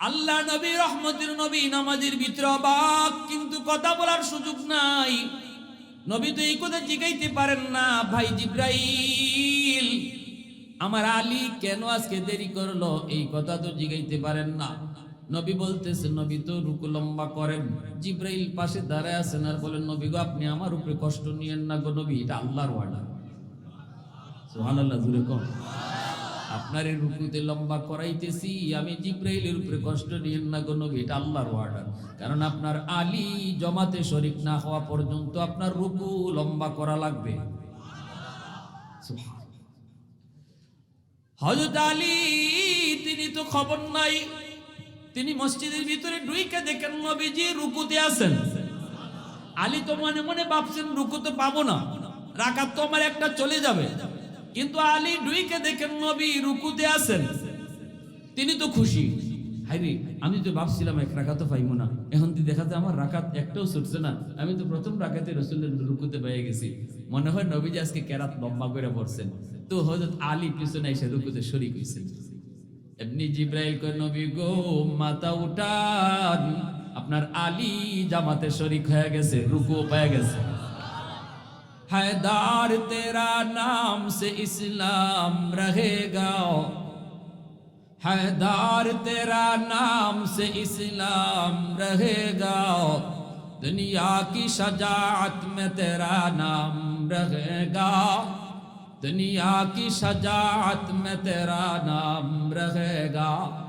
আল্লাহ নবী, রহমতের নবী, নামাজের ভিতরে অবাক, কিন্তু কথা বলার সুযোগ নাই। নবী তো এই কথা জিগাইতে পারেন না, ভাই জিব্রাইল, আমার আলী কেন আজকে দেরি করল? এই কথা তো জিগাইতে পারেন না। নবী বলতেছে নবী তো রুকু লম্বা করেন। জিব্রাইল পাশে দাঁড়ায় আছেন আর বলেন, নবী গো, আপনি আমার উপরে কষ্ট নিয়েন না গো নবী, এটা আল্লাহর ওয়ার্ডার সুবহানাল্লাহ জুড়ে কম আপনার এই রুকুতে লম্বা করাইতেছি, আমি জিব্রাইলের উপরে কষ্ট নিয়েন না গো এটা আল্লাহর ওয়ার্ডার কারণ আপনার আলী জমাতে শরিক না হওয়া পর্যন্ত আপনার রুকু লম্বা করা লাগবে। হযরত আলী, তিনি তো খবর নাই। তিনি মসজিদের ভিতরে ঢুইকে দেখেন নবীজি রুকুতে আছেন। আলী তো মনে মনে ভাবছেন, রুকু তো পাবো না। রাকাত তো আমার একটা চলে যাবে। কিন্তু আলী ডুইকে দেখেন নবী রুকুতে আছেন। তিনি তো খুশি। হাইরে আমি তো ভাবছিলাম এক রাকাতও পাইবো না। এখন তুই দেখাতে আমার রাকাত একটাও ছুটছে না। আমি তো প্রথম রাকাতে রসুলের রুকুতে পেয়ে গেছি। মনে হয় নবীজি আজকে কেরাত লম্বা করে পড়ছেন। তো হজরত আলী পিছনে এসে রুকুতে শরিক হয়েছেন এমনি জিব্রাইল কয়, নবী গো, মাথা উঠান। আপনার আলী জামাতে শরিক হয়ে গেছে রুকু পেয়ে গেছে। حیدار تیرا نام سے اسلام رہے گا۔ حیدار تیرا نام سے اسلام رہے گا۔ دنیا کی شجاعت میں تیرا نام رہے گا۔ دنیا کی شجاعت میں تیرا نام رہے گا۔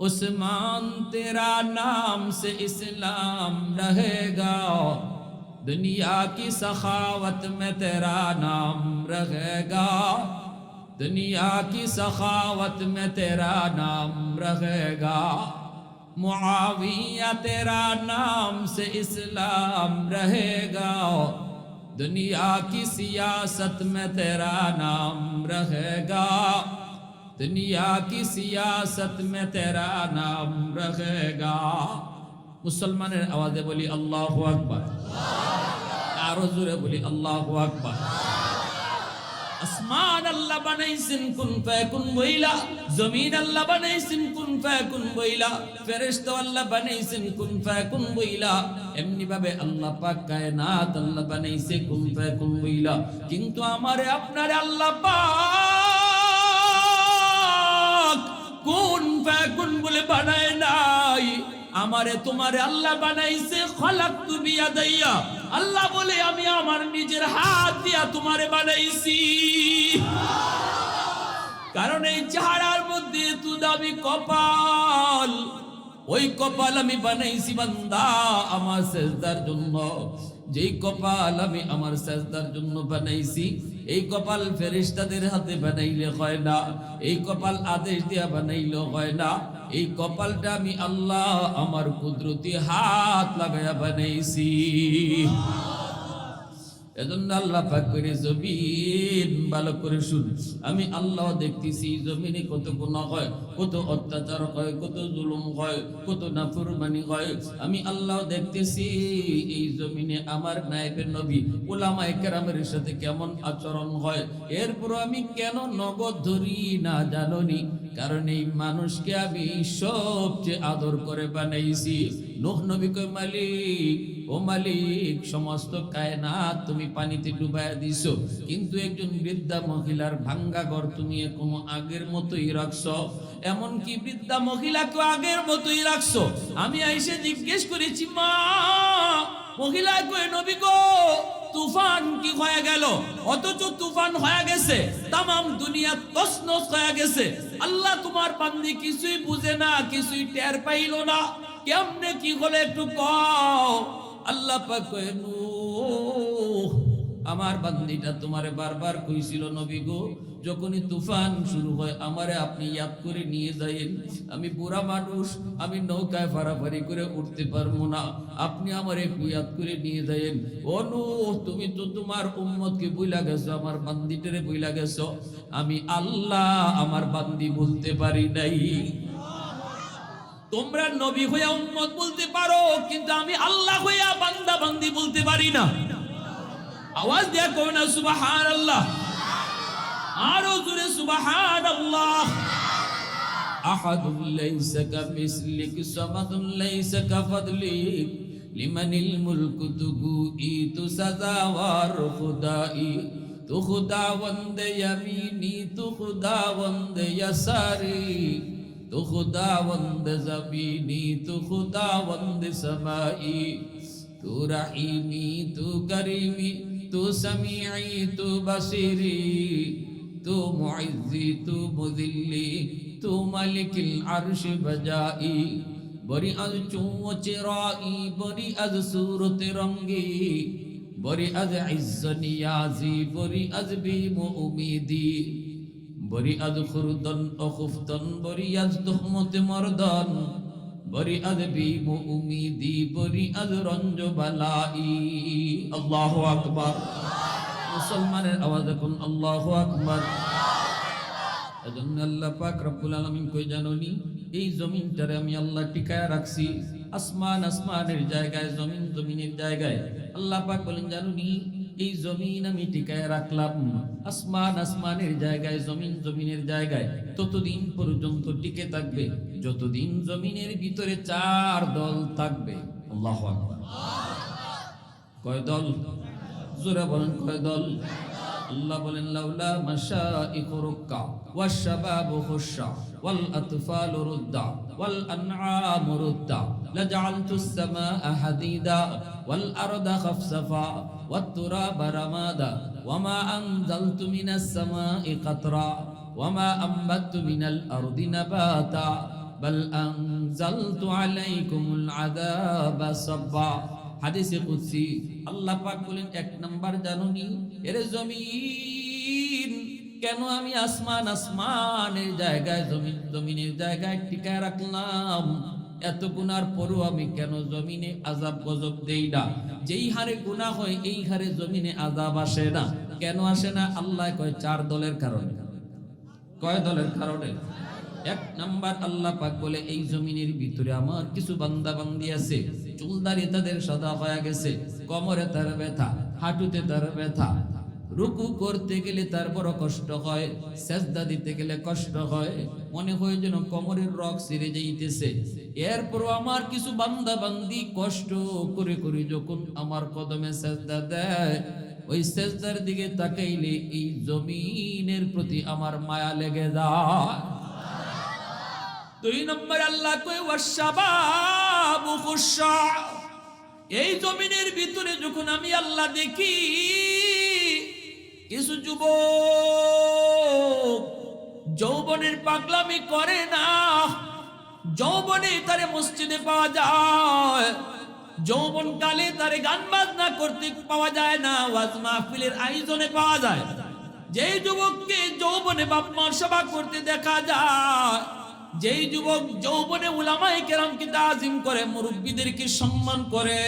عثمان تیرا نام سے اسلام رہے گا۔ دنیا کی سخاوت میں تیرا نام رہے گا۔ دنیا کی سخاوت میں تیرا نام رہے گا۔ معاویہ تیرا نام سے اسلام رہے گا۔ دنیا کی سیاست میں تیرا نام رہے گا۔ دنیا کی سیاست میں تیرا نام رہے گا۔ মুসলমানের আওয়াজে বলি আল্লাহ আকবার। আরও জোরে বলি আল্লাহ আকবার। আসমান আল্লাহ বানাইছেন, কুন ফায়াকুন বইলা জমিন আল্লাহ বানাইছেন, কুন ফায়াকুন বইলা ফেরেশতা আল্লাহ বানাইছেন, কুন ফায়াকুন বইলা এমনি ভাবে আল্লাহ পাক কায়নাত আল্লাহ বানাইছে, কুন ফায়াকুন বইলা কিন্তু আমারে, আপনারে আল্লাহ পাক কোন ফায়াকুন বলে বানায় নাই। আমারে তোমারে আল্লাহ বানাইছে, খলাক তুমি আদাইয়া। আল্লাহ বলে, আমি আমার নিজের হাত দিয়া তোমারে বানাইছি। কারণ এই চেহারার মধ্যে তু দাবি কপাল, ওই কপাল আমি বানাইছি বান্দা আমার সেজদার জন্য। যেই কপাল আমি আমার সেজদার জন্য বানাইছি এই কপাল ফেরিস্তাদের হাতে বানাইলে হয় না, এই কপাল আদেশ দিয়া বানাইলে হয় না, এই কপালটা আমি আল্লাহ আমার কুদরতি হাত লাগাইয়া বানাইছি। এজন্য আল্লাহ পাক করে জমিন ভালো করে শুন। আমি আল্লাহ দেখতেছি জমিনে কত গুনাহ হয়, কত অত্যাচার হয়, কত জুলুম হয়, কত নাফরমানি হয়। আমি আল্লাহ দেখতেছি এই জমিনে আমার নায়েবের নবী ওলামায়ে কেরামের সাথে কেমন আচরণ হয়। এরপর আমি কেন নগদ ধরি না জাননি, কারণ এই মানুষকে আমি সবচেয়ে আদর করে বানাইছি। নোহ নবী কয়, মালিক ও মালিক, সমস্ত কায়নাত তুমি পানিতে ডুবাইয়া দিছো। কিন্তু একজন বৃদ্ধা মহিলার ভাঙ্গা ঘর তুমি এখনও আগের মতোই রাখছো। এমন কি বৃদ্ধা মহিলাকে আগের মতোই রাখছো। আমি আইসে জিজ্ঞেস করেছি, মা, মহিলা কয়ে নবী গো? তুফান কি হয়ে গেল? অথচ তুফান হয়ে গেছে, তামাম দুনিয়া তসনস হয়ে গেছে। আল্লাহ তোমার বান্দি কিছুই বুঝে না, কিছুই টের পাইল না। কেমনে কি হলে একটু কও। আল্লাহ পাক আমার বান্দিটা তোমারে বারবার কইছিল নবী গো, যখনই তুফান শুরু হয়, আমারে আপনি ইয়াদ করে নিয়ে যাইন আমি বুড়া মানুষ, আমি নৌকায় ফারাফারি করে উঠতে পারব না। আপনি আমার একটু ইয়াদ করে নিয়ে যাইন নূহ, তুমি তো তোমার উম্মতকে বইলা গেছো, আমার বান্দিটারে বইলা গেছো। আমি আল্লাহ আমার বান্দি বলতে পারি নাই। তোমরা নবী হইয়া উম্মত বলতে পারো কিন্তু আমি আল্লাহ হইয়া বান্দা বান্দি বলতে পারি না আওয়াজ দেয়া কবে না সুবাহান আল্লাহ আরো জোরে সুবাহান আল্লাহ أحد ليس كمثلك صمد ليس كفضلك لمن الملك تقوئي تسزاوار خدائي تو خداوند یمینی تو خداوند یساری تو خدا وند زمینی تو خدا وند سمائی تو رحیمی تو کریمی تو سمیعی تو بصیری تو معزی تو مذلی تو ملک العرش بجائی بری از چون چرائی بری از صورت رنگی بری از عز نیازی بری از بیم امیدی বরি আজ খুরদন অখুফতন বরি আজ তুহমত মর্দন, বরি আজ বিম উমিদি, বরি আজ রঞ্জ বালাই আল্লাহ আকবার। মুসলমানের আওয়াজ এখন আল্লাহ আকবার। এজন্য আল্লাহ পাক রব্বুল আলামিন কই জানোনি এই জমিনটারে আমি আল্লাহ টিকায় রাখছি। আসমান আসমানের জায়গায়, জমিন জমিনের জায়গায়। আল্লাহ পাক বলেন জানোনি এই জমিন আমি টিকায় রাখলাম। আসমান আসমানের জায়গায়, জমিন জমিনের জায়গায়। ততদিন পর্যন্ত টিকে থাকবে। যতদিন জমিনের ভিতরে চার দল থাকবে। আল্লাহু কয় দল? জোরে বলেন, কয় দল? আল্লাহ বলেন, লাউলা মাশাইখু রুক্কা ওয়াশাবাবু খুশা ওয়াল আতফালু রুদ্দা ওয়াল আনআমু রুদ্দা। লাজআলতু السماء حديدا والأرض خفصفا والتراب رمادا وما أنزلت من السماء قطرا وما أنبت من الأرض نباتا بل أنزلت عليكم العذاب صبا হাদিসে কুদসি আল্লাহ পাক বলেন এক নাম্বার জানুনি এর জমিন কেন আমি আসমান আসমানের জায়গায় জমিন জমিনের জায়গায় টিকায় রাখলাম এত গুনার পরও আমি কেন জমিনে আজাব গজব দেই না? যেই হারে গুনাহ হয়, এই হারে জমিনে আজাব আসে না। কেন আসে না? আল্লাহ কয়, চার দলের কারণে। কয় দলের কারণে? এক নাম্বার আল্লাহ পাক বলে, এই জমিনের ভিতরে আমার কিছু বান্দা বান্দি আছে। চুলদারি তাদের সাদা হয়ে গেছে, কমরে তার ব্যথা, হাঁটুতে তার ব্যথা। রুকু করতে গেলে তার বড় কষ্ট হয়, সেজদা দিতে গেলে কষ্ট হয়। মনে হয় যেন কোমরের রক ছিঁড়ে যাইতেছে। এরপর আমার কিছু বান্দা বান্দি কষ্ট করে করে যখন আমার কদমে সেজদা দেয়, ওই সেজদার দিকে তাকাইলে এই জমিনের প্রতি আমার মায়া লেগে যায়। দুই নম্বর আল্লাহ কই ওয়াশাবাবু খুশা এই জমিনের ভিতরে যখন আমি আল্লাহ দেখি কিছু যুবক যৌবনের পাগলামি করে না। যৌবনে তারে মসজিদে পাওয়া যায়। যৌবন কালে তারে গান বাজনা করতে পাওয়া যায় না। ওয়াজ মাহফিলের আয়োজনে পাওয়া যায়। যেই যুবককে যৌবনে বাপ মার সেবা করতে দেখা যায়, যেই যুবক যৌবনে উলামায়ে কেরামকে তাজিম করে, মুরব্বীদেরকে সম্মান করে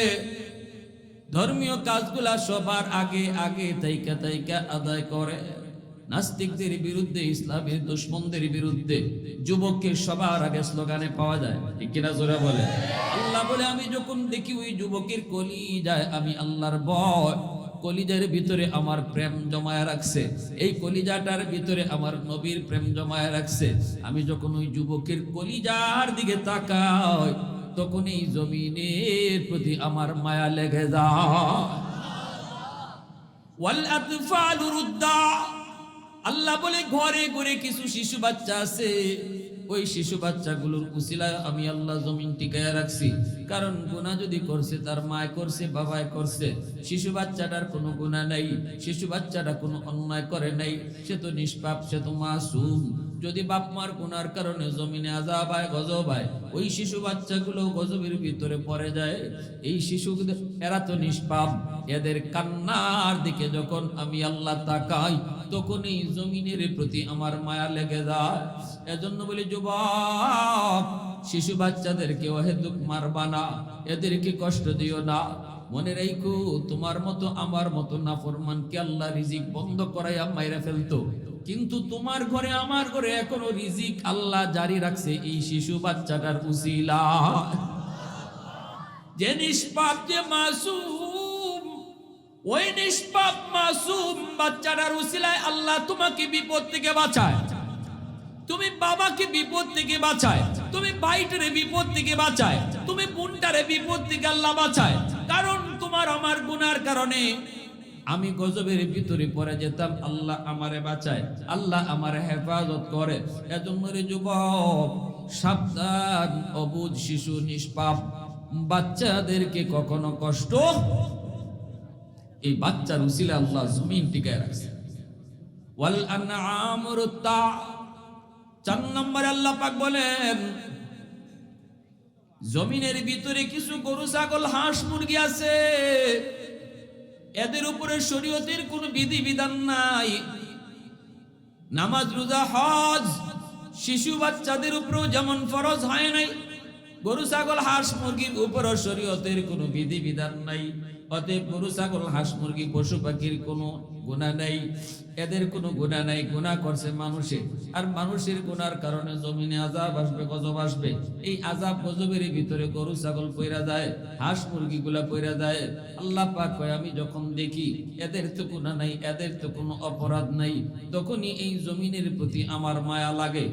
ধর্মীয় কাজগুলা সবার আগে আগে তাইকা তাইকা আদায় করে। নাস্তিকদের বিরুদ্ধে, ইসলামের দুশ্মনদের বিরুদ্ধে যুবককে সবার আগে স্লোগানে পাওয়া যায়। ঠিক কিনা জোরে বলে আল্লাহ বলে, আমি যখন দেখি ওই যুবকের কলি যায় আমি আল্লাহর ভয়, কলিজার ভিতরে আমার প্রেম জমায় রাখছে। এই কলিজাটার ভিতরে আমার নবীর প্রেম জমায় রাখছে। আমি যখন ওই যুবকের কলিজার দিকে তাকাই তখন এই জমিনের প্রতি আমার মায়া লেগে রুদ্দা। আল্লাহ বলে, ঘরে ঘরে কিছু শিশু বাচ্চা আছে। ওই শিশু বাচ্চাগুলোর উসিলায় আমি আল্লাহ জমিন টিকায় রাখছি। কারণ গুনাহ যদি করছে, তার মায় করছে, বাবায় করছে, শিশু বাচ্চাটার কোনো গুনাহ নাই, শিশু বাচ্চাটা কোনো অন্যায় করে নাই, সে তো নিষ্পাপ, সে তো মাসুম। যদি বাপ মার গুনার কারণে জমিনে আজাব হয় গজব হয় ওই শিশু বাচ্চাগুলো গজবের ভিতরে পড়ে যায়, এই শিশু এরা তো নিষ্পাপ। এদের কান্নার দিকে যখন আমি আল্লাহ তাকাই তখন এই জমিনের প্রতি আমার মায়া লেগে যায়। এজন্য বলি, যুবক, শিশু বাচ্চাদেরকে অহেতুক মারবা না, এদেরকে কষ্ট দিও না। মনে রাখো তোমার মতো, আমার মতো নাফরমানকে আল্লাহ রিজিক বন্ধ করাইয়া মাইরা ফেলতো। কিন্তু তোমার ঘরে, আমার ঘরে এখনও রিজিক আল্লাহ জারি রাখছে এই শিশু বাচ্চাটার উসিলা। যে নিষ্পাপ, যে মাসুম, ওই নিষ্পাপ, মাসুম বাচ্চাটার উসিলায় আল্লাহ তোমাকে বিপদ থেকে বাঁচায়। তুমি বাবাকে বিপদ থেকে বাঁচায়, তুমি ভাইটারে বিপদ থেকে বাঁচায়, তুমি বোনটারে বিপদ থেকে আল্লাহ বাঁচায়। কারণ তোমার, আমার গুনার কারণে। আমি গজবের ভিতরে পড়ে যেতাম, আল্লাহ আমারে বাঁচায়, আল্লাহ আমারে হেফাজত করে। এজন্য সাবধান অবুধ শিশু, নিষ্পাপ। বাচ্চাদেরকে কখনো কষ্ট? এই বাচ্চার উসিলা আল্লাহ জমিন টিকায় রাখছে। চার নম্বরে আল্লাহ পাক বলেন জমিনের ভিতরে কিছু গরু, ছাগল, হাঁস, মুরগি আছে। এদের উপরে শরীয়তের কোনো বিধি বিধান নাই। নামাজ, রোজা, হজ, শিশু বাচ্চাদের উপরেও যেমন ফরজ হয় নাই, গরু, ছাগল, হাঁস, মুরগির উপরও শরীয়তের কোনো বিধি বিধান নাই। অতএব গরু, ছাগল, হাঁস, মুরগি, পশু পাখির কোনো গুণা নাই, এদের কোনো গুণা নাই গুণা করছে মানুষে। আর মানুষের গুনার কারণে জমিনে আজাব আসবে, গজব আসবে। এই আজাব গজবের ভিতরে গরু, ছাগল পইরা যায়, হাঁস মুরগি গুলা পইরা যায়। আল্লাহ পাক কয়, আমি যখন দেখি এদের তো গুণা নাই, এদের তো কোনো অপরাধ নাই, তখনই এই জমিনের প্রতি আমার মায়া লাগে।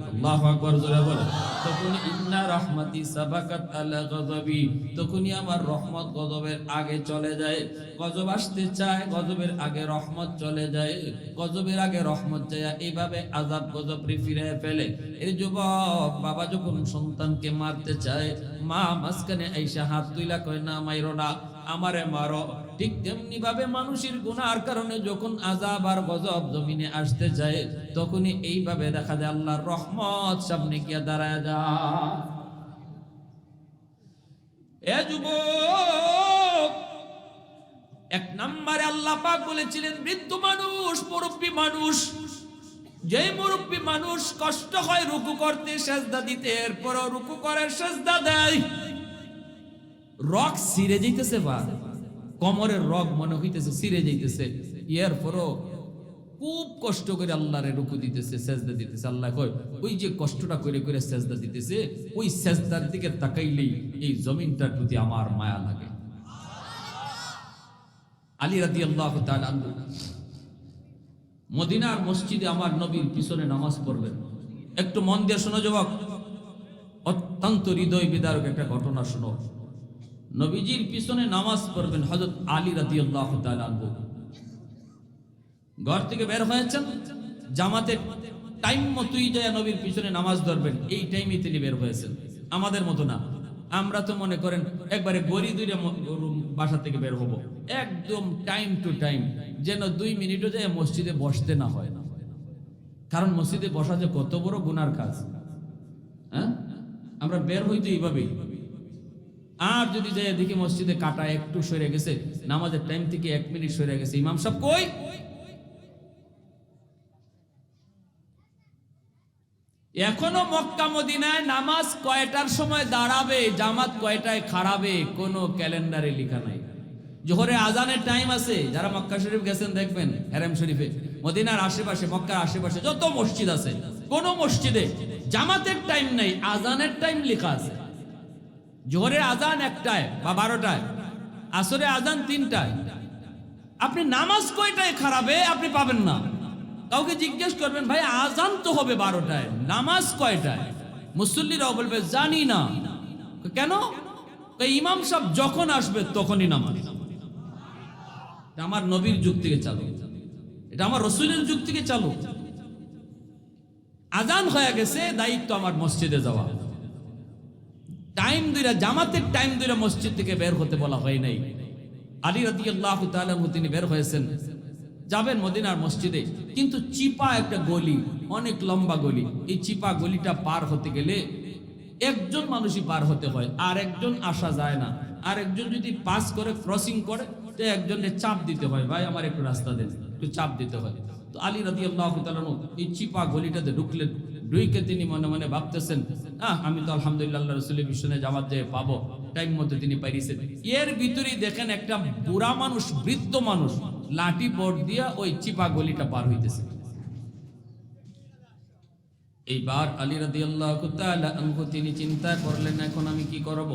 জোরে বলে তখন ইন্না রহমাতি সাবাকাত আলা গজবি। তখনই আমার রহমত গজবের আগে চলে যায়। গজব আসতে চায়, গজবের আগে রহমত চলে যায়। গজবের আগে রহমত যায়, এইভাবে আজাব গজব ফিরে ফেলে। এই যুবক বাবা যখন সন্তানকে মারতে চায়, মা মাঝখানে আইসা হাত তুইলা কয়, না, মাইরো না, আমারে মারো। ঠিক তেমনি ভাবে মানুষের গুনার কারণে যখন আজাব আর গজব জমিনে আসতে যায় তখনই এইভাবে দেখা যায় আল্লাহর রহমত সামনে গিয়ে দাঁড়ায় যায়। এ যুবক এক নম্বরে আল্লাহ পাক বলেছিলেন, বৃদ্ধ মানুষ, মুরব্বী মানুষ, যে মুরব্বী মানুষ কষ্ট হয় রুকু করতে সেজদা দিতে, এরপরও রুকু করে সেজদা দেয়। রক সিরে যাইতেছে বা? কমরের রগ মনে হইতেছে সিরে যাইতেছে। এরপরও খুব কষ্ট করে আল্লাহরে রুকু দিতেছে, সেজদা দিতেছে। আল্লাহ কয়, ওই যে কষ্টটা করে করে সেজদা দিতেছে, ওই সেজদার দিকে তাকাইলেই এই জমিনটার প্রতি আমার মায়া লাগে। আলী রাদি আল্লাহ মদিনার মসজিদে আমার নবীর পিছনে নামাজ পড়বেন একটু মন দিয়ে শোনো যুবক। অত্যন্ত হৃদয় বিদারক একটা ঘটনা শোনো। নবীজির পিছনে নামাজ পড়বেন হজরত আলী রাদি আল্লাহ ঘর থেকে বের হয়েছেন। জামাতে টাইম মতোই যায় নবীর পিছনে নামাজ ধরবেন। এই টাইমে তিনি বের হয়েছেন। আমাদের মতো না। আমরা তো মনে করেন একবারে গড়ি দুইটা বাসা থেকে বের হব। একদম টাইম টু টাইম যেন দুই মিনিটও যায় মসজিদে বসতে না হয়। না কারণ মসজিদে বসা যে কত বড় গুনার কাজ। হ্যাঁ? আমরা বের হইতো এইভাবেই। আর যদি যাই দেখি মসজিদে কাটা একটু সরে গেছে, নামাজের টাইম থেকে এক মিনিট সরে গেছে। ইমাম সব কই? এখনও মক্কা মদিনায় নামাজ কয়টার সময় দাঁড়াবে, জামাত কয়টায় খারাবে কোনো ক্যালেন্ডারে লেখা নাই। জোহরে আজানের টাইম আছে, যারা মক্কা শরীফ গেছেন দেখবেন, হেরাম শরীফে। মদিনার আশেপাশে, মক্কার আশেপাশে যত মসজিদ আছে, কোন মসজিদে জামাতের টাইম নাই আজানের টাইম লেখা আছে। জোহরে আজান একটায় বা বারোটায় আসরে আজান তিনটায়। আপনি নামাজ কয়টায় খারাবে আপনি পাবেন না। কাউকে জিজ্ঞেস করবেন, ভাই, আজান তো হবে বারোটায়, নামাজ কয়টায়? মুসল্লিরাও বলবে, জানি না। কেন? ইমাম সাহেব যখন আসবে তখনই নামাজ। আমার নবীর যুগ থেকে চালু। এটা আমার রসুলের যুগ থেকে চালু। আজান হয়ে গেছে, দায়িত্ব আমার মসজিদে যাওয়া। টাইম দুইরা, জামাতের টাইম দুইরা মসজিদ থেকে বের হতে বলা হয় নাই। আলী রাদি আল্লাহ তিনি বের হয়েছেন। যাবেন মদিনার মসজিদে, কিন্তু চিপা একটা গলি, অনেক লম্বা গলি। এই চিপা গলিটা পার হতে গেলে একজন মানুষই পার হতে হয়, আর একজন আসা যায় না। আর একজন যদি পাস করে ক্রসিং করে, তো একজনের চাপ দিতে হয়, ভাই, আমার একটু রাস্তা দেন। একটু চাপ দিতে হয়। তো আলী রাদি আল্লাহ এই চিপা গলিটাতে ঢুকলেন। ঢুইকে তিনি মনে মনে ভাবতেছেন, আহ, আমি তো আলহামদুলিল্লাহ রসুলের মিশনে জামাত যেয়ে পাবো। টাইম মতো তিনি পাইছেন। এর ভিতরেই দেখেন একটা বুড়া মানুষ, বৃদ্ধ মানুষ লাঠি বোর্ড দিয়া ওই চিপা গলিটা পার হইতেছে। এইবার আলী রাদি আল্লাহ তিনি চিন্তা করলেন, এখন আমি কি করব?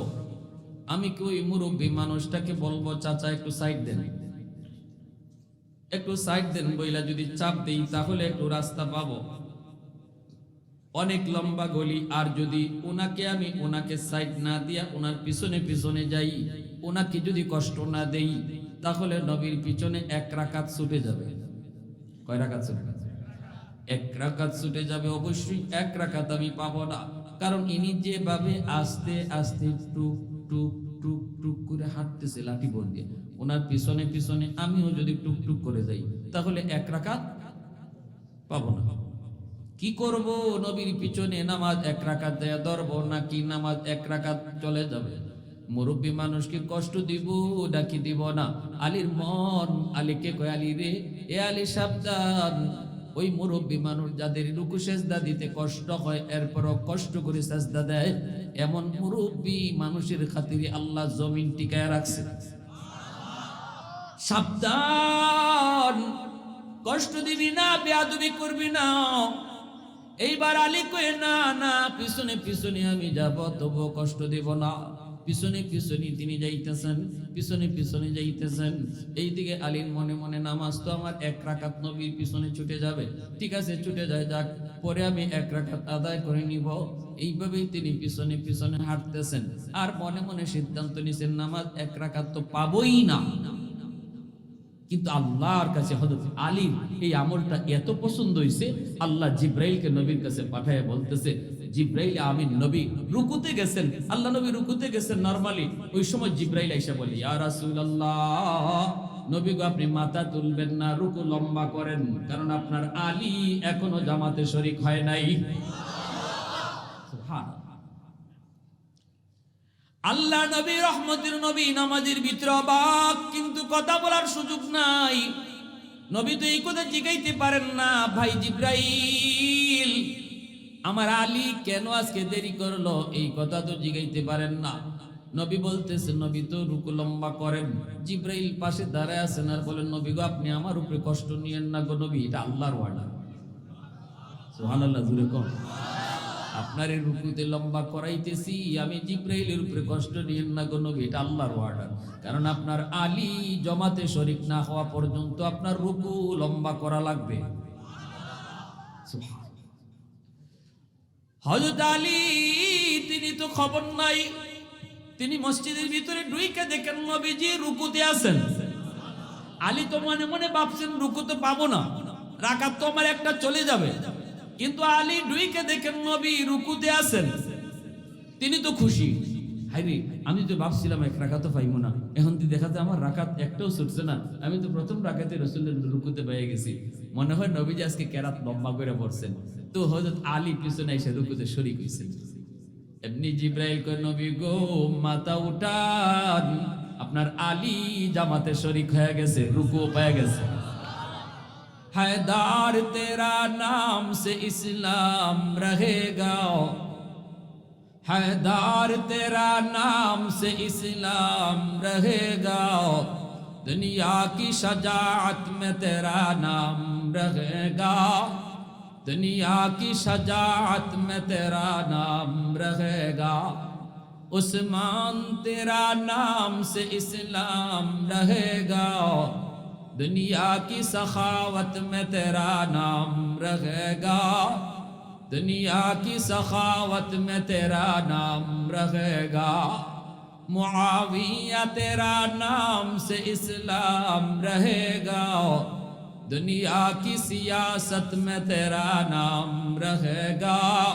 আমি কি ওই মুরব্বী মানুষটাকে বলব, চাচা, একটু সাইড দেন। একটু সাইড দেন বইলা যদি চাপ দেই, তাহলে একটু রাস্তা পাবো। অনেক লম্বা গলি, আর যদি ওনাকে আমি ওনাকে সাইড না দিয়া ওনার পিছনে পিছনে যাই ওনাকে যদি কষ্ট না দেই তাহলে নবীর পিছনে এক রাকাত ছুটে যাবে। কয় রাকাত ছুটে? এক রাকাত ছুটে যাবে অবশ্যই, এক রাকাত আমি পাবো না। কারণ ইনি যেভাবে আস্তে আস্তে টুক টুক টুক টুক করে হাঁটতেছে লাঠি বোন দিয়ে। ওনার পিছনে পিছনে আমিও যদি টুক টুক করে যাই, তাহলে এক রাকাত পাবো না। কি করব? নবীর পিছনে নামাজ এক রাকাত দেয়া ধরব নাকি নামাজ এক রাকাত চলে যাবে? মুরব্বী মানুষকে কষ্ট দিব, ডাকি দিব না। আলীর মন, আলীকে কয়, আলী রে, এ আলী সাবধান। ওই মুরব্বী মানুষ যাদের রুকু সেজদা দিতে কষ্ট হয়, এরপরও কষ্ট করে সেজদা দেয়, এমন মুরব্বী মানুষের খাতিরে আল্লাহ জমিন টিকায় রাখছে। সাবধান, কষ্ট দিবি না, বেয়াদবি করবি না। এইবার আলী কয়ে, না না, পিছনে পিছনে আমি যাব তবু কষ্ট দেব না। পিছনে পিছনে তিনি যাইতেছেন, পিছনে পিছনে যাইতেছেন। এইদিকে আলীর মনে মনে নামাজ তো আমার এক রাকাত নবীর পিছনে ছুটে যাবে। ঠিক আছে, ছুটে যায় যাক, পরে আমি এক রাকাত আদায় করে নিব। এইভাবেই তিনি পিছনে পিছনে হাঁটতেছেন। আর মনে মনে সিদ্ধান্ত নিছেন, নামাজ এক রাকাত তো পাবই না। কিন্তু আল্লাহর কাছে হযরত আলী এই আমলটা এত পছন্দ হয়েছে আল্লাহ জিব্রাইলকে নবীর কাছে পাঠায় বলতেছে জিব্রাইল আমিন, নবী রুকুতে গেছেন। আল্লাহ নবী রুকুতে গেছেন নরমালি। ওই সময় জিব্রাইল আইসা বলে, ইয়া নবী গো, আপনি মাথা তুলবেন না, রুকু লম্বা করেন, কারণ আপনার আলী এখনও জামাতে শরিক হয় নাই। আল্লাহ নবী রহমতের নবী, নামাজের ভিতরে অবাক, কিন্তু কথা বলার সুযোগ নাই। নবী তো এই কথা জিগাইতে পারেন না, ভাই জিব্রাইল আমার আলী কেন আজকে দেরি করল? এই কথা তো জিগাইতে পারেন না। নবী বলতেছে, নবী তো রুকু লম্বা করেন। জিব্রাইল পাশে দাঁড়ায় আছেন আর বলেন, নবী গো, আপনি আমার উপরে কষ্ট নিয়েন না গো নবী, এটা আল্লাহর ওয়ার্ডার সুবহানাল্লাহ জুড়ে কম আপনার এই রুকুতে লম্বা করাইতেছি, আমি জিব্রাইলের উপরে কষ্ট নিয়েন না গো নবী, এটা আল্লাহর অর্ডার কারণ আপনার আলী জমাতে শরিক না হওয়া পর্যন্ত আপনার রুকু লম্বা করা লাগবে। হযরত আলী, তিনি তো খবর নাই। তিনি মসজিদের ভিতরে ডুইকে দেখেন নবীজি রুকুতে আছেন। আলী তো মনে মনে ভাবছেন, রুকু তো পাবো না, রাকাত তো আমার একটা চলে যাবে। কিন্তু আলী ডুইকে দেখেন নবী রুকুতে আছেন। তিনি তো খুশি। হাইরে আমি তো ভাবছিলাম এক রাকাতও পাইবো না। এখন তুই দেখাতে আমার রাখাত একটাও ছুটছে না। আমি তো প্রথম রাকাতে রসুলের রুকুতে পেয়ে গেছি। মনে হয় নবীজি আজকে কেরাত লম্বা করে পড়ছেন। তো হযরত আলী পিছনে এসে রুকুতে শরিক হইছেন। এমনি জিব্রাইল কয়, নবী গো, মাথা উঠান। আপনার আলী জামাতে শরিক হয়ে গেছে রুকু পেয়ে গেছে। حیدار تیرا نام سے اسلام رہے گا۔ دنیا کی شجاعت میں تیرا نام رہے گا۔ دنیا کی شجاعت میں تیرا نام رہے گا۔ عثمان تیرا نام سے اسلام رہے گا۔ دنیا کی سخاوت میں تیرا نام رہے گا۔ دنیا کی سخاوت میں تیرا نام رہے گا۔ معاویہ تیرا نام سے اسلام رہے گا۔ دنیا کی سیاست میں تیرا نام رہے گا۔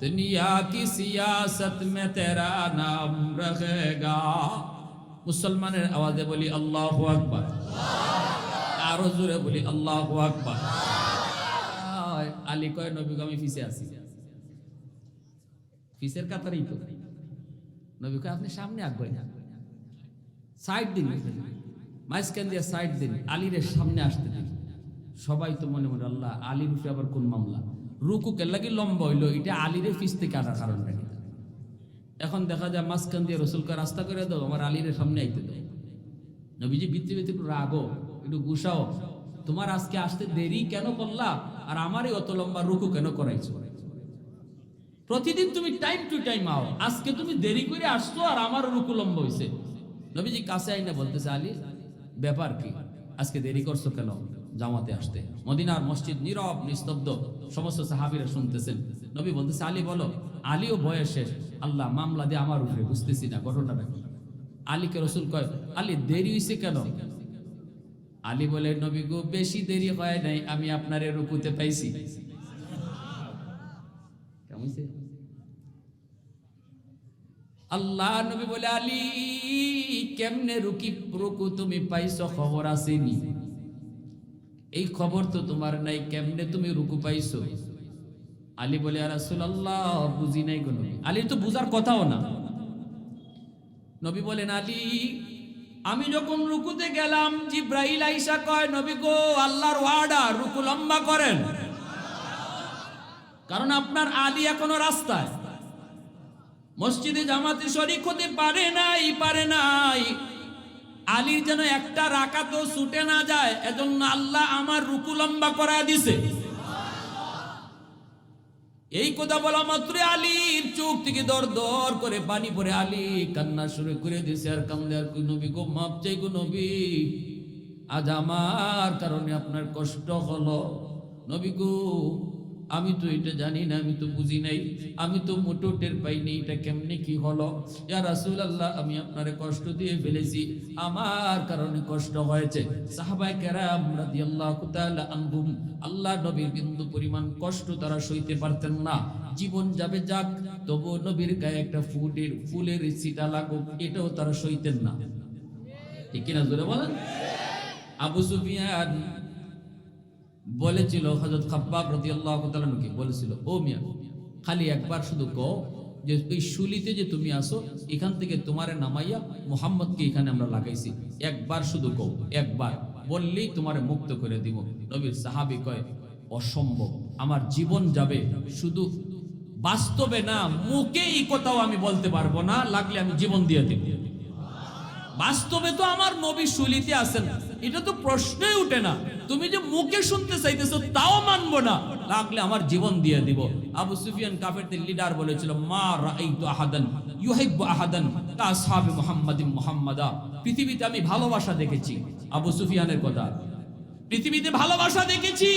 دنیا کی سیاست میں تیرا نام رہے گا۔ مسلمان آوازیں بولی اللہ اکبر۔ آرزور بولی اللہ اکبر۔ আকবার আলী কয়, নবী আমি আছি। তো। নবী কয়, আপনি সামনে আগ্রহ সাইড দিন। দিয়ে সাইড দিন। আলীর সামনে আসতে দিন। সবাই তো মনে মনে, আল্লাহ, আলীর উপরে আবার কোন মামলা? রুকু কেল্লাকি লম্বা হইল, এটা আলীরে ফিস থেকে আনার কারণ এখন দেখা যায় মাঝখান দিয়ে রসুলকে রাস্তা করে দাও, আমার আলীর সামনে আইতে দাও। নবীজি বৃত্তি বৃত্তি একটু রাগো, একটু গুসাও তোমার আজকে আসতে দেরি কেন করলা? আর আমারই অত লম্বা রুকু কেন করাইছো? প্রতিদিন তুমি টাইম টু টাইম আও। আজকে তুমি দেরি করে আসছো আর আমার রুকু লম্বা হইছে। নবীজি কাছে আইনা বলতেছে, আলী, ব্যাপার কি? আজকে দেরি করছ কেন জামাতে আসতে? মদিনার মসজিদ নীরব, নিস্তব্ধ, সমস্ত সাহাবিরা শুনতেছেন। নবী বলতেছে, আলী, বলো, আলীও বয়স শেষ। আল্লাহ মামলা দিয়ে আমার উপরে বুঝতেছি না, ঘটনাটা আলীকে রসুল কয়, আলী, দেরি হয়েছে কেন? আলী বলে নবী গো বেশি দেরি হয় নাই, আমি আপনারে রুকুতে পাইছি। আল্লাহ নবী বলে, আলী, কেমনে রুকি, রুকু তুমি পাইছো খবর আসেনি? এই খবর তো তোমার নাই, কেমনে তুমি রুকু পাইছো? আলী বলে রাসূলুল্লাহ, বুঝি নাই গো নবী। আলীর তো বুঝার কথাও না। নবী বলেন, আলী আমি যখন রুকুতে গেলাম, জিব্রাইল আইসা কয়, নবী গো, আল্লাহর ওয়ার্ডার রুকু লম্বা করেন। কারণ আপনার আলী এখনও রাস্তায়। মসজিদে জামাতে শরিক হতে পারে নাই পারে নাই। আলীর যেন একটা রাকাতও ছুটে না যায়, এজন্য আল্লাহ আমার রুকু লম্বা করা দিছে। এই কথা বলা মাত্র আলীর চোখ থেকে দর দর করে পানি পরে আলী কান্না শুরু করে দিছে আর কান্দে আর নবী গো, মাপ চাই নবী। আজ আমার কারণে আপনার কষ্ট হলো। নবী গো আমি তো এটা জানি না, আমি তো বুঝি নাই। আমি তো মোটো টের পাইনি এটা কেমনে কি হলো? ইয়া রাসূল আল্লাহ আমি আপনারে কষ্ট দিয়ে ফেলেছি। আমার কারণে কষ্ট হয়েছে। সাহাবায়ে কেরাম রাদিয়াল্লাহু তাআলা আনহুম, আল্লাহ নবীর বিন্দু পরিমাণ কষ্ট তারা সইতে পারতেন না। জীবন যাবে যাক, তবু নবীর গায়ে একটা ফুলের ফুলের ছিটা লাগুক, এটাও তারা সইতেন না। ঠিক কিনা বলেন? আবু সুফিয়ান বলেছিল হজরত খাব্বাব রাদিয়াল্লাহু তাআলাকে বলেছিল, ও মিয়া, খালি একবার শুধু কও যে এই শুলিতে যে তুমি আসো, এখান থেকে তোমারে নামাইয়া মোহাম্মদকে এখানে আমরা লাগাইছি। একবার শুধু কও, একবার। বললেই তোমারে মুক্ত করে দিব। নবীর সাহাবী কয়, অসম্ভব। আমার জীবন যাবে শুধু বাস্তবে না, মুখে এই কথাও আমি বলতে পারব না, লাগলে আমি জীবন দিয়ে দেব। বাস্তবে তো আমার নবী শুলিতে আছেন। এটা তো প্রশ্নই উঠে না। তুমি যে মুখে শুনতে চাইতেছো, তাও মানবো না। লাগলে আমার জীবন দিয়ে দিব। আবু সুফিয়ান কাফেরদের লিডার বলেছিল, মা রাআইতু আহাদান, ইউহিব্বু আহাদান, কা আসহাবে মুহাম্মাদিন মুহাম্মাদা। পৃথিবীতে আমি ভালোবাসা দেখেছি। আবু সুফিয়ানের কথা, পৃথিবীতে ভালোবাসা দেখেছি,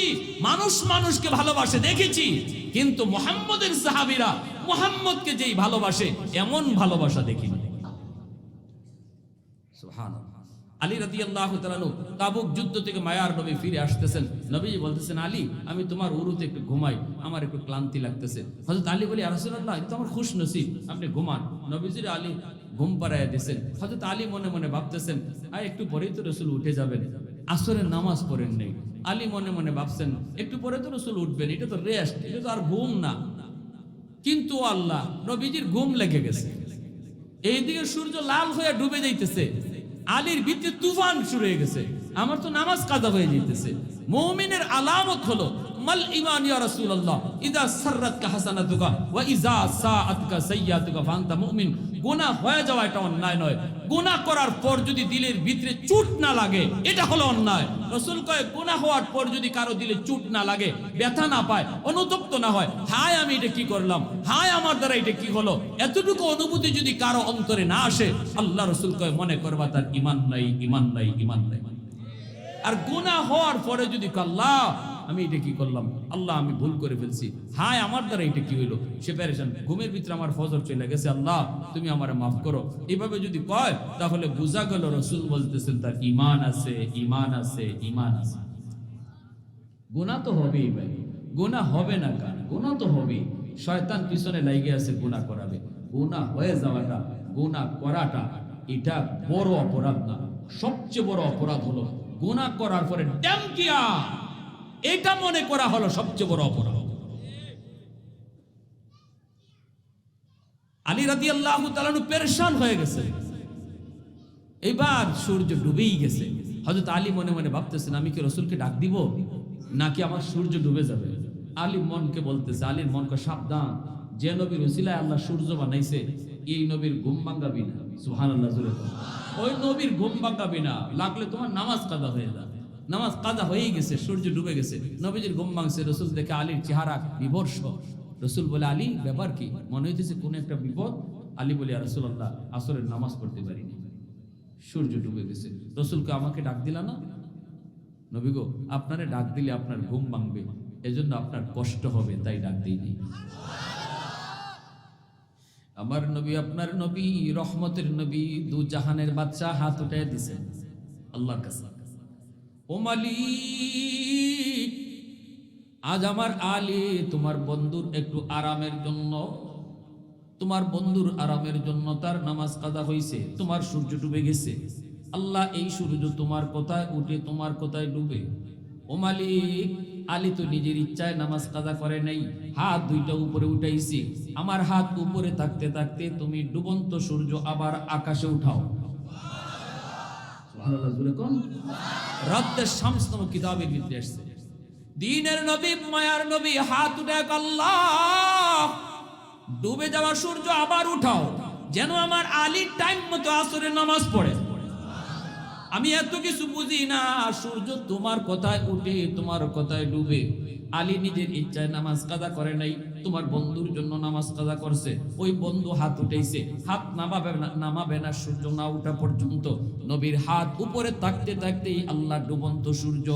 মানুষ মানুষকে ভালোবাসে, দেখেছি। কিন্তু মুহাম্মদের সাহাবীরা মুহাম্মদকে যেই ভালোবাসে, এমন ভালোবাসা দেখিনি। সুবহানাল্লাহ। আলী তাআলা আনহু তাবুক যুদ্ধ থেকে মায়ার নবী ফিরে আসতেছেন। নবীজি বলতেছেন, আলী, আমি তোমার উরুতে একটু ঘুমাই, আমার একটু ক্লান্তি লাগতেছে। হযরত আলী বলি রাসূলুল্লাহ, এটা আমার খুশ নসিব আপনি ঘুমান। নবীজির আলী ঘুম পাড়ায় দিয়েছেন। হযরত আলী মনে মনে ভাবতেছেন আর একটু পরেই তো রসুল উঠে যাবেন, আসরের নামাজ পড়েন নেই। আলী মনে মনে ভাবছেন, একটু পরে তো রসুল উঠবেন, এটা তো রেস্ট এটা তো আর ঘুম না। কিন্তু আল্লাহ নবীজির ঘুম লেগে গেছে। এইদিকে সূর্য লাল হয়ে ডুবে যাইতেছে। আলীর ভিত্তি তুফান শুরু হয়ে গেছে। আমার তো নামাজ কাজা হয়ে যেতেছে। মৌমিনের আলামত হলো মাল ইমান ইয়া রাসূলুল্লাহ? সাররাতকা হাসানাতুকা ওয়া ইজা সাআতকা সাইয়্যাতুকা ফান্তা মুমিন। গুনাহ হয়ে যাওয়া এটা অন্যায় নয়। গুনাহ করার পর যদি দিলের ভিতরে চুট না লাগে এটা হলো অন্যায়। রসুল কয় গুনাহ হওয়ার পর যদি কারও দিলে চুট না লাগে ব্যথা না পায় অনুতপ্ত না হয় হায় আমি এটা কি করলাম? হায় আমার দ্বারা এটা কি হলো? এতটুকু অনুভূতি যদি কারও অন্তরে না আসে আল্লাহ রসুল কয় মনে করবা তার ইমান নাই ইমান নাই ইমান নাই। আর গুনাহ হওয়ার পরে যদি কয়, আল্লাহ আমি এটা কি করলাম? আল্লাহ, আমি ভুল করে ফেলছি। হায়, আমার দ্বারা এটা কি হইল? সে প্যারেশান ঘুমের ভিতরে আমার ফজর চলে গেছে, আল্লাহ, তুমি আমারে মাফ করো। এইভাবে যদি কয়, তাহলে বোঝা গেল রসুল বলতেছেন, তার ইমান আছে ইমান আছে ইমান আছে। গুণা তো হবেই ভাই। গুণা হবে না কার? গুণা তো হবেই। শয়তান পিছনে লাইগে আছে গুণা করাবে। গুণা হয়ে যাওয়াটা গুণা করাটা, এটা বড় অপরাধ না। সবচেয়ে বড় অপরাধ হলো গুণা করার পরে ড্যামকিয়া এটা মনে করা হলো সবচেয়ে বড় অপরাধ। আলী রাদি আল্লাহ পেরেশান হয়ে গেছে। এবার সূর্য ডুবেই গেছে। হযরত আলী মনে মনে ভাবতেছেন, আমি কি রসুলকে ডাক দিব? নাকি আমার সূর্য ডুবে যাবে? আলী মনকে বলতেছে, আলীর মনকে সাবধান। যে নবীর উসিলায় আল্লাহ সূর্য বানাইছে, এই নবীর ঘুম ভাঙ্গাবি না। সুহান আল্লাহ ওই নবীর ঘুম ভাঙ্গাবি না। লাগলে তোমার নামাজ কাদা হয়ে যাবে নামাজ কাদা হয়েই গেছে, সূর্য ডুবে গেছে। নবীজির ঘুম ভাঙছে, রসুল দেখে আলীর চেহারা বিভর্ষ। রসুল বলে, আলী, ব্যাপার কি? মনে হইতেছে কোন একটা বিপদ? আলী বলে রসুল্লাহ আসরের নামাজ পড়তে পারিনি। সূর্য ডুবে গেছে। রসুলকে আমাকে ডাক দিলা না? নবী গো, আপনারে ডাক দিলে আপনার ঘুম ভাঙবে। এজন্য আপনার কষ্ট হবে, তাই ডাক দিইনি। আমার নবী, আপনার নবী, রহমতের নবী, দু জাহানের বাচ্চা হাত উঠে দিছে, আল্লাহর কাছে। ও মালিক, আজ আমার আলী তোমার বন্ধুর একটু আরামের জন্য, তোমার বন্ধুর আরামের জন্য তার নামাজ কাদা হয়েছে তোমার সূর্য ডুবে গেছে। আল্লাহ এই সূর্য তোমার কোথায়, উঠে তোমার কোথায় ডুবে? ও মালিক, আলী তো নিজের ইচ্ছায় নামাজ কাদা করে নাই, হাত দুইটা উপরে উঠাইছি। আমার হাত উপরে থাকতে থাকতে তুমি ডুবন্ত সূর্য আবার আকাশে উঠাও। সুবহানাল্লাহ জোরে কোন রদ্দের শামস নামক ভিতরে আসছে। দিনের নবী, মায়ার নবী, হাত উঠে আল্লাহ, ডুবে যাওয়া সূর্য আবার উঠাও, যেন আমার আলী টাইম মতো আসরে নামাজ পড়ে। আমি এত কিছু বুঝি না, সূর্য তোমার কথায় উঠে তোমার কথায় ডুবে। আলী নিজের ইচ্ছায় নামাজ কাদা করে নাই, তোমার বন্ধুর জন্য নামাজ কাদা করছে। ওই বন্ধু হাত উঠেছে হাত নামাবে না নামাবে না সূর্য না উঠা পর্যন্ত। নবীর হাত উপরে থাকতে থাকতেই আল্লাহ ডুবন্ত সূর্য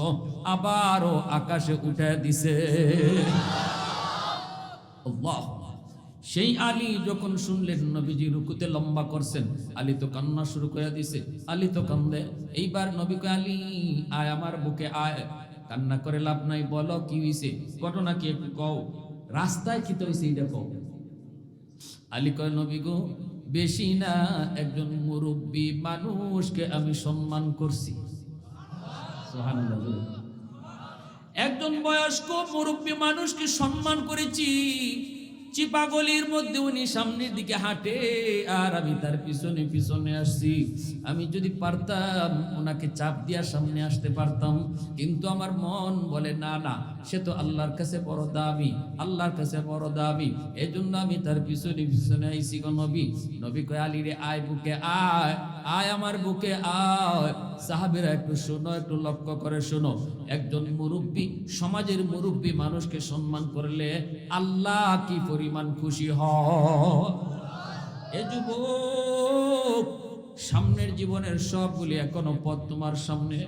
আবারও আকাশে উঠে দিছে। আল্লাহ! সেই আলী যখন শুনলেন, নবীজি রুকুতে লম্বা করছেন, আলী তো কান্না শুরু করে দিছে, আলী তো কান্দে, এইবার নবী নবীকে আলী, আয় আমার বুকে আয়। কান্না করে লাভ নাই, বলো কি হইছে? ঘটনা কি একটু কও। রাস্তায় কি তো হইছে কও। আলী কয়, নবী গো, বেশি না, একজন মুরব্বী মানুষকে আমি সম্মান করছি। একজন বয়স্ক মুরব্বী মানুষকে সম্মান করেছি। চিপাগলির মধ্যে উনি সামনের দিকে হাঁটে, আর আমি তার পিছনে পিছনে আসছি। আমি যদি পারতাম, ওনাকে চাপ দিয়া সামনে আসতে পারতাম, কিন্তু আমার মন বলে, না না সে তো আল্লাহর কাছে বড় দামি আল্লাহর কাছে বড় দামি এই জন্য আমি তার পিছনে পিছনে আইসি গো নবী। নবী কয় আলী রে আয়, বুকে আয় আয় আমার বুকে আয়। সাহাবেরা একটু শোনো, একটু লক্ষ্য করে শোনো। একজন মুরব্বী, সমাজের মুরব্বী মানুষকে সম্মান করলে আল্লাহ কি পরিমাণ খুশি হয়? এ যুবক সামনের জীবনের সবগুলি এখনও পথ তোমার সামনে।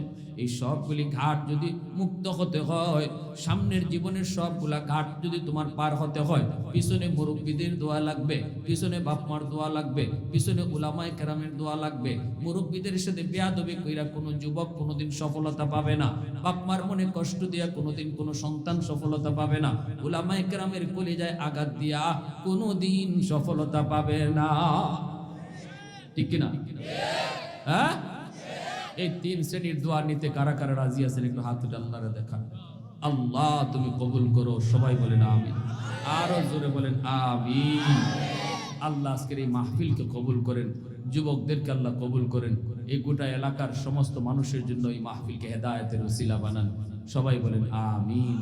এই সবগুলি ঘাট যদি মুক্ত হতে হয়, সামনের জীবনের সবগুলা ঘাট যদি তোমার পার হতে হয়, পিছনে মুরব্বীদের দোয়া লাগবে, পিছনে বাপমার দোয়া লাগবে, পিছনে উলামায় কেরামের দোয়া লাগবে। মুরব্বীদের সাথে বেয়াদবি কইরা কোনো যুবক কোনোদিন সফলতা পাবে না। বাপমার মনে কষ্ট দিয়া কোনোদিন কোনো সন্তান সফলতা পাবে না। উলামায় কেরামের কলিজায় আঘাত দিয়া কোনোদিন সফলতা পাবে না। ঠিক কিনা? হ্যাঁ? এই তিন শ্রেণির দোয়া নিতে কারা কারা রাজি আছেন? একটু হাত আল্লাহরে দেখা আল্লাহ, তুমি কবুল করো, সবাই বলেন আমি আরও জোরে বলেন আমি আল্লাহ আজকের এই মাহফিলকে কবুল করেন, যুবকদেরকে আল্লাহ কবুল করেন। এই গোটা এলাকার সমস্ত মানুষের জন্য এই মাহফিলকে হেদায়েতের ওসিলা বানান। সবাই বলেন আমিন।